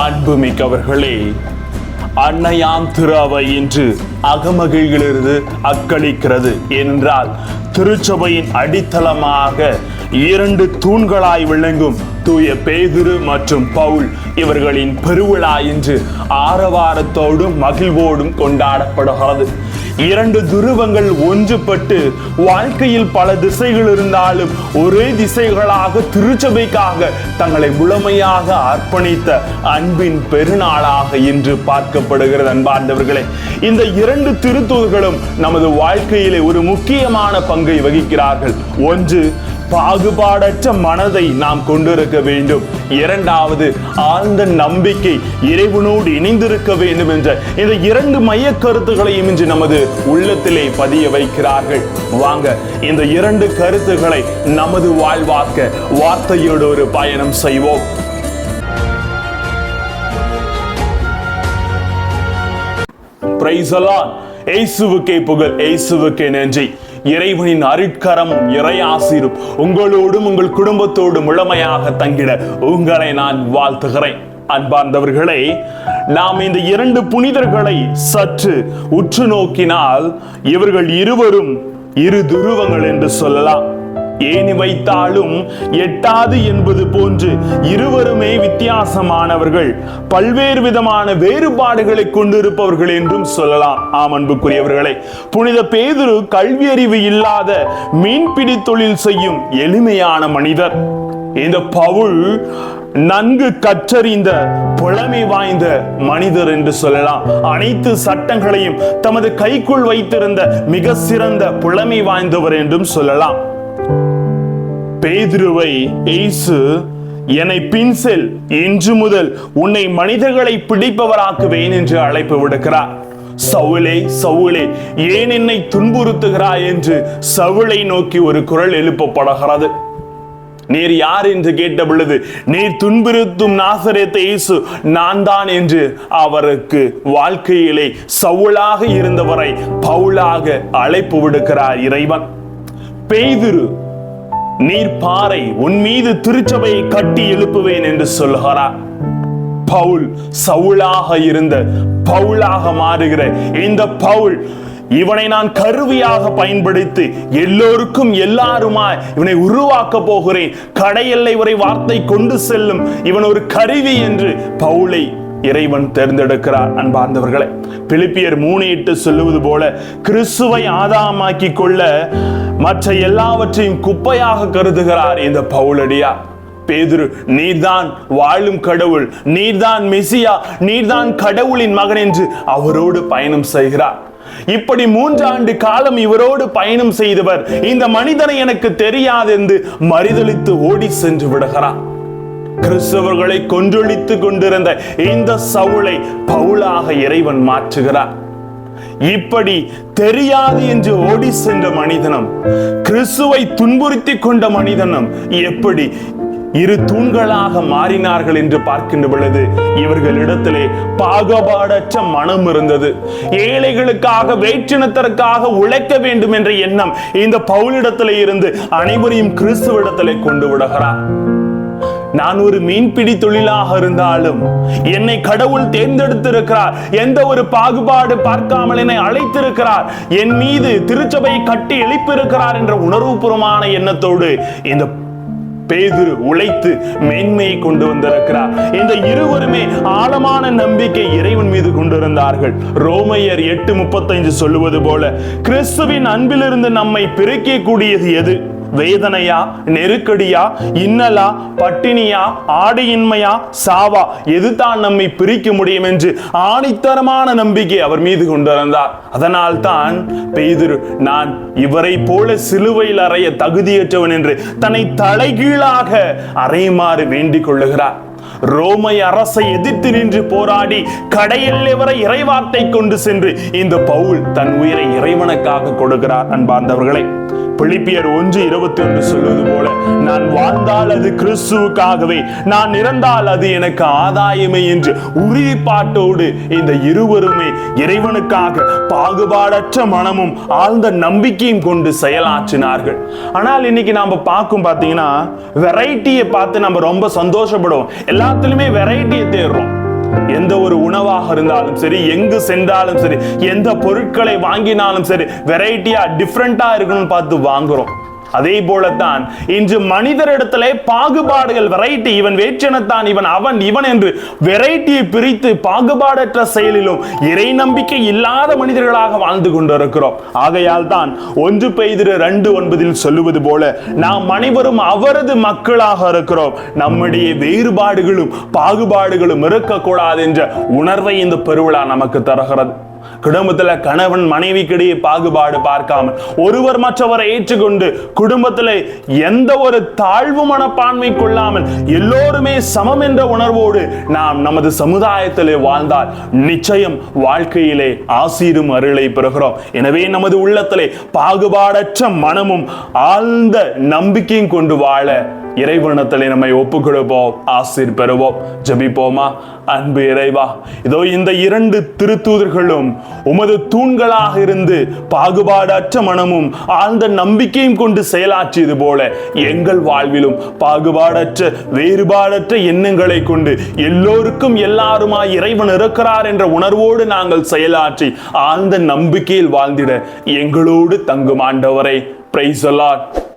அன்புமிக்கவர்களே அன்னையாம் திரு அவை இன்று அகமகிழ்கிறது அக்களிக்கிறது என்றால் திருச்சபையின் அடித்தளமாக இரண்டு தூண்களாய் விளங்கும் தூய பேதுரு மற்றும் பவுல் இவர்களின் பெருவிழா இன்று ஆரவாரத்தோடும் மகிழ்வோடும் கொண்டாடப்படுகிறது. இரண்டு துருவங்கள் ஒன்றுபட்டு வாழ்க்கையில் பல திசைகள் இருந்தாலும் ஒரே திசைகளாக திருச்சபைக்காக தங்களை முழுமையாக அர்ப்பணித்த அன்பின் பெருநாளாக இன்று பார்க்கப்படுகிறது அன்பார்ந்தவர்களே. இந்த இரண்டு திருத்தூர்களும் நமது வாழ்க்கையிலே ஒரு முக்கியமான பங்கை வகிக்கிறார்கள். ஒன்று பாகுபாடற்ற மனதை நாம் கொண்டிருக்க வேண்டும். இரண்டாவது ஆழ்ந்த நம்பிக்கை இறைவனோடு இணைந்திருக்க வேண்டும் என்ற இந்த இரண்டு மைய கருத்துக்களையும் இன்று நமது உள்ளத்திலே பதிய வைக்கிறார்கள். வாங்க இந்த இரண்டு கருத்துக்களை நமது வாழ்வாக்க வார்த்தையோடு ஒரு பயணம் செய்வோம். பிரைசலான் இயேசுவுக்கே புகழ் இயேசுவுக்கே நன்றி. இறைவனின் அருட்கரமும் இறையாசிரும் உங்களோடும் உங்கள் குடும்பத்தோடும் முழுமையாக தங்கிட உங்களை நான் வாழ்த்துகிறேன். அன்பார்ந்தவர்களே நாம் இந்த இரண்டு புனிதர்களை சற்று உற்று நோக்கினால் இவர்கள் இருவரும் இரு துருவங்கள் என்று சொல்லலாம். ஏணி வைத்தாலும் எட்டாது என்பது போன்று இருவருமே வித்தியாசமானவர்கள். பல்வேறு விதமான வேறுபாடுகளை கொண்டிருப்பவர்கள் என்றும் சொல்லலாம். ஆம் அன்புக்குரியவர்களே. புனித பேதுரு கல்வி அறிவு இல்லாத மீன்பிடி தொழில் செய்யும் எளிமையான மனிதர். இந்த பவுல் நன்கு கற்றறிந்த புலமை வாய்ந்த மனிதர் என்று சொல்லலாம். அனைத்து சட்டங்களையும் தமது கைக்குள் வைத்திருந்த மிக சிறந்த புலமை வாய்ந்தவர் என்றும் சொல்லலாம். பேதுருவை இயேசு என்னை பின் செல். இன்று முதல் உன்னை மனிதர்களை பிடிப்பவராக்குவேன் என்று அழைப்பு விடுக்கிறார். சவுளே சவுளே ஏன் என்னை துன்புறுத்துகிறாய்? என்று சவுளை நோக்கி ஒரு குரல் எழுப்பப்படுகிறது. நீர் யார்? என்று கேட்ட பொழுது நீர் துன்புறுத்தும் நாசரேத்த இயேசு நான் தான் என்று அவருக்கு வாழ்க்கையிலே சவுளாக இருந்தவரை பவுலாக அழைப்பு விடுக்கிறார் இறைவன். பெய்திரு நீர் பாறை உன் மீது திருச்சபையை கட்டி எழுப்புவேன் என்று சொல்கிறார் பவுல் சவுளாக இருந்த பவுலாக மாறுகிற இந்த பவுல் இவனை நான் கருவியாக பயன்படுத்தி எல்லோருக்கும் எல்லாருமாய் இவனை உருவாக்க போகிறேன். கடையெல்லை வரை வார்த்தை கொண்டு செல்லும் இவன் ஒரு கருவி என்று பவுலை இறைவன் தேர்ந்தெடுக்கிறார் அன்பார்ந்தவர்களை. பிலிப்பியர் மூணு இட்டு சொல்லுவது போல கிறிஸ்துவை ஆதாமாக்கி கொள்ள மற்ற எல்லாவற்றையும் குப்பையாக கருதுகிறார் இந்த பவுலடியார் பேதுரு நீர்தான் வாழும் கடவுள் நீர்தான் மெசியா நீர்தான் கடவுளின் மகன் என்று அவரோடு பயணம் செய்கிறார். இப்படி மூன்றாண்டு காலம் இவரோடு பயணம் செய்தவர் இந்த மனிதனை எனக்கு தெரியாது என்று மறுதளித்து ஓடி சென்று விடுகிறார். கிறிஸ்தவர்களை கொன்றொழித்துக் கொண்டிருந்த இந்த சவுளை பவுலாக இறைவன் மாற்றுகிறார். இப்படி தெரியாது என்று ஓடி சென்ற மனிதனும் கிறிஸ்துவை துன்புறுத்தி கொண்ட மனிதனும் எப்படி இரு தூண்களாக மாறினார்கள் என்று பார்க்கின்ற பொழுது இவர்களிடத்திலே பாகுபாடற்ற மனம் இருந்தது. ஏழைகளுக்காக வேற்றினத்திற்காக உழைக்க வேண்டும் என்ற எண்ணம் இந்த பவுலிடத்திலே இருந்து அனைவரையும் கிறிஸ்துவிடத்திலே கொண்டு விடுகிறார். நான் ஒரு மீன்பிடி தொழிலாக இருந்தாலும் என்னை கடவுள் தேர்ந்தெடுத்திருக்கிறார். எந்த ஒரு பாகுபாடு பார்க்காமல் என்னை அழைத்திருக்கிறார். என் மீது திருச்சபையை கட்டி எழுப்பியிருக்கிறார் என்ற உணர்வுபூர்வமான எண்ணத்தோடு இந்த பேதுரு உழைத்து மேன்மையை கொண்டு வந்திருக்கிறார். இந்த இருவருமே ஆழமான நம்பிக்கை இறைவன் மீது கொண்டிருந்தார்கள். ரோமையர் எட்டு முப்பத்தைந்து சொல்லுவது போல கிறிஸ்துவின் அன்பிலிருந்து நம்மை பிரிக்க கூடியது எது? வேதனையா நெருக்கடியா இன்னலா பட்டினியா ஆடையின்மையா சாவா? எதுதான் நம்மை பிரிக்க முடியும் என்று ஆணித்தரமான நம்பிக்கை அவர் மீது கொண்டிருந்தார் அதனால் தான் பெய்திரு நான் இவரை போல சிலுவையில் அறைய தகுதியற்றவன் என்று தன்னை தலைகீழாக அறையுமாறு வேண்டிக் கொள்ளுகிறார். ரோமை அரசை எதிர்த்து நின்று போராடி கடையெல்லை வரை இறைவார்த்தை கொண்டு சென்று இந்த பவுல் தன் உயிரை இறைவனுக்காக கொடுக்கிறார் அன்பார்ந்தவர்களே. பிலிப்பியர் ஒன்று இருபத்தி ஒன்று சொல்வது போல நான் வாழ்ந்தால் அது கிறிஸ்துவுக்காகவே நான் இறந்தால் அது எனக்கு ஆதாயமே என்று உறுதிப்பாட்டோடு இந்த இருவருமே இறைவனுக்காக பாகுபாடற்ற மனமும் ஆழ்ந்த நம்பிக்கையும் கொண்டு செயலாற்றினார்கள். ஆனால் இன்னைக்கு நாம பார்க்கும் பார்த்தீங்கன்னா வெரைட்டியை பார்த்து நம்ம ரொம்ப சந்தோஷப்படுவோம். எல்லாத்துலயுமே வெரைட்டியை தேடுறோம். எந்த ஒரு உணவாக இருந்தாலும் சரி எங்கு சென்றாலும் சரி எந்த பொருட்களை வாங்கினாலும் சரி வெரைட்டியா டிஃப்ரெண்டா இருக்கணும்னு பார்த்து வாங்குறோம். அதே போலத்தான் இன்று மனிதரிடத்திலே பாகுபாடுகள் வெரைட்டி இவன் வேற்றனத்தான் இவன் அவன் இவன் என்று வெரைட்டியை பிரித்து பாகுபாடற்ற செயலிலும் இறை நம்பிக்கை இல்லாத மனிதர்களாக வாழ்ந்து கொண்டிருக்கிறோம். ஆகையால் தான் ஒன்று பெய்திரு ரெண்டு ஒன்பதில் சொல்லுவது போல நாம் அனைவரும் அவரது மக்களாக இருக்கிறோம். நம்முடைய வேறுபாடுகளும் பாகுபாடுகளும் இருக்கக்கூடாது என்ற உணர்வை இந்த பெருவிழா நமக்கு தருகிறது. குடும்பத்துல கணவன் மனைவிக்கிடையே பாகுபாடு பார்க்காமல் ஒருவர் மற்றவரை ஏற்றுக்கொண்டு குடும்பத்துல எந்த ஒரு தாழ்வு மனப்பான்மை கொள்ளாமல் எல்லோருமே சமம் என்ற உணர்வோடு நாம் நமது சமுதாயத்திலே வாழ்ந்தால் நிச்சயம் வாழ்க்கையிலே ஆசீரும் அருளை பெறுகிறோம். எனவே நமது உள்ளத்திலே பாகுபாடற்ற மனமும் ஆழ்ந்த நம்பிக்கையும் கொண்டு வாழ இறைவனத்திலே நம்மை ஒப்புக்கொடுப்போம் ஆசிர் ஆசீர் பெறுவோம் ஜபிப்போமா? அன்பு இறைவா இதோ இந்த இரண்டு திருத்தூதர்களும் உமது தூண்களாக இருந்து பாகுபாடற்ற மனமும் ஆழ்ந்த நம்பிக்கையும் கொண்டு செயலாற்றியது போல எங்கள் வாழ்விலும் பாகுபாடற்ற வேறுபாடற்ற எண்ணங்களை கொண்டு எல்லோருக்கும் எல்லாருமாய் இறைவன் இருக்கிறார் என்ற உணர்வோடு நாங்கள் செயலாற்றி ஆழ்ந்த நம்பிக்கையில் வாழ்ந்திட எங்களோடு தங்கும் ஆண்டவரை. பிரைஸ்